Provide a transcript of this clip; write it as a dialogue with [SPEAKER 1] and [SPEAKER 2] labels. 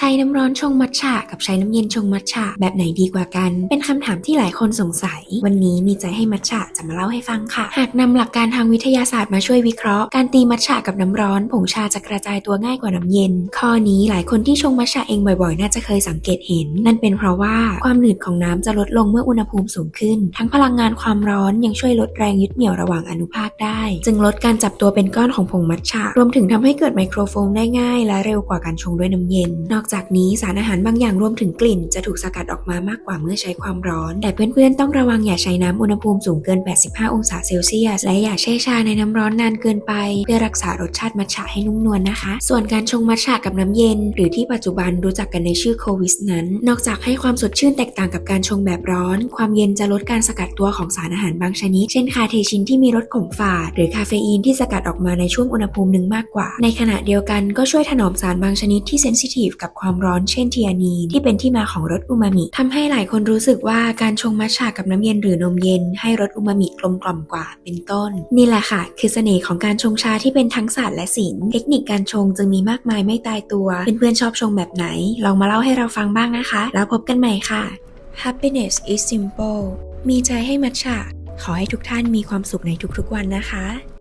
[SPEAKER 1] ใช้น้ำร้อนชงมัทฉะกับใช้น้ำเย็นชงมัทฉะแบบไหนดีกว่ากัน เป็นคำถามที่หลายคนสงสัย วันนี้มีใจให้มัทฉะจะมาเล่าให้ฟังค่ะ หากนำหลักการทางวิทยาศาสตร์มาช่วยวิเคราะห์ การตีมัทฉะกับน้ำร้อน ผงชาจะกระจายตัวง่ายกว่าน้ำเย็น ข้อนี้หลายคนที่ชงมัทฉะเองบ่อยๆ น่าจะเคยสังเกตเห็น นั่นเป็นเพราะว่าความหนืดของน้ำจะลดลงเมื่ออุณหภูมิสูงขึ้น ทั้งพลังงานความร้อนยังช่วยลดแรงยึดเหนี่ยวระหว่างอนุภาคได้ จึงลดการจับตัวเป็นก้อนของผงมัทฉะรวมถึงทำให้เกิดไมโครโฟมได้ง่าย และเร็วกว่าการชงด้วยน้ำเย็น นอกจากนี้สารอาหารบางอย่างรวมถึงกลิ่น จะถูกสกัดออกมามากกว่าเมื่อใช้ความร้อน แต่เพื่อนๆต้องระวังอย่าใช้น้ำอุณหภูมิสูงเกิน 85 องศาเซลเซียส และอย่าแช่ชาในน้ำร้อนนานเกินไป เพื่อรักษารสชาติมัทฉะให้นุ่มนวลนะคะ ส่วนการชงมัทฉะกับน้ำเย็น หรือที่ปัจจุบันรู้จักกันในชื่อโควิสนั้น นอกจากให้ความสดชื่นแตกต่างกับการชงแบบร้อน ความเย็นจะลดการสกัดตัวของสารอาหารบางชนิด เช่นคาเทชินที่มีรสขมฝาด หรือคาเฟอีนที่สกัดออกมาในช่วงอุณหภูมิหนึ่งมากกว่า ในขณะเดียวกันก็ช่วยถนอมสารบางชนิดที่เซนซิทีฟกับความร้อนเช่นเทีอานีนที่เป็นที่มาของรสอูมามิทำให้หลายคนรู้สึกว่าการชงมัทฉะกับน้ำเย็นหรือนมเย็น ให้รสอูมามิกลมกล่อมกว่าเป็นต้น นี่แหละค่ะ คือเสน่ห์ของการชงชาที่เป็นทั้งศาสตร์และศิลป์เทคนิคการชงจึงมีมากมายไม่ตายตัว เพื่อนๆชอบชงแบบไหน ลองมาเล่าให้เราฟังบ้างนะคะ แล้วพบกันใหม่ค่ะ Happiness is simple มีใจให้มัทฉะขอให้ทุกท่านมีความสุขในทุกๆวันนะคะ